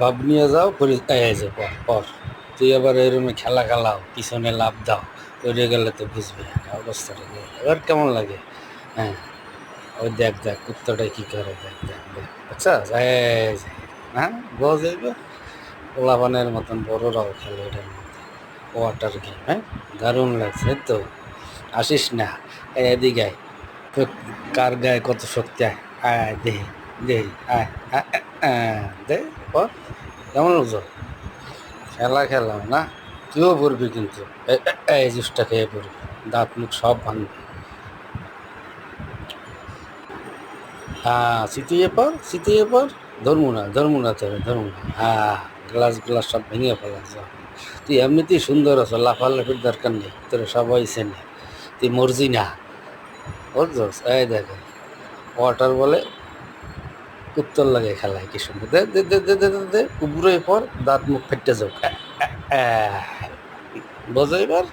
ভাব নিয়ে যাও করে এই যে পর পর। তুই আবার এই রুমে খেলা খেলাও পিছনে লাভ দাও ওইটা গেলে তো বুঝবে অবস্থাটা। এবার কেমন লাগে? হ্যাঁ ওই দেখ দেখ কুত্তাটা কী করে দেখ দেখ দেখ। আচ্ছা হ্যাঁ বোঝ যাইবে পোলাপানের মতন বড়রাও খেলে এটার মধ্যে। ওয়াটার গেম হ্যাঁ? দারুণ লাগছে তো। আসিস না। এদিকে কার গায়ে কত শক্তি? আয় আয় দে দে আয় আয়, আয়, আয়, দে কেমন লাগছো খেলা খেলাম না? তুইও পড়বি কিন্তু। এই জুসটা খেয়ে পড়বি দাঁত মুখ সব ভাঙবে। হ্যাঁ সিটিয়ে পর সিটিয়ে পর ধরবো না ধরবো না তোরে ধরবো না হ্যাঁ গ্লাস গ্লাস সব ভেঙে ফেলা তুই এমনিতেই সুন্দর আছো লাফালাফির দরকার নেই। তোর সবাই চেনে তুই মরজি না। বুঝছস? এই দেখো ওয়াটার বলে উত্তর লাগে খেলায় কি সুন্দর দাঁত মুখ ফেটে যাও বোঝো এবার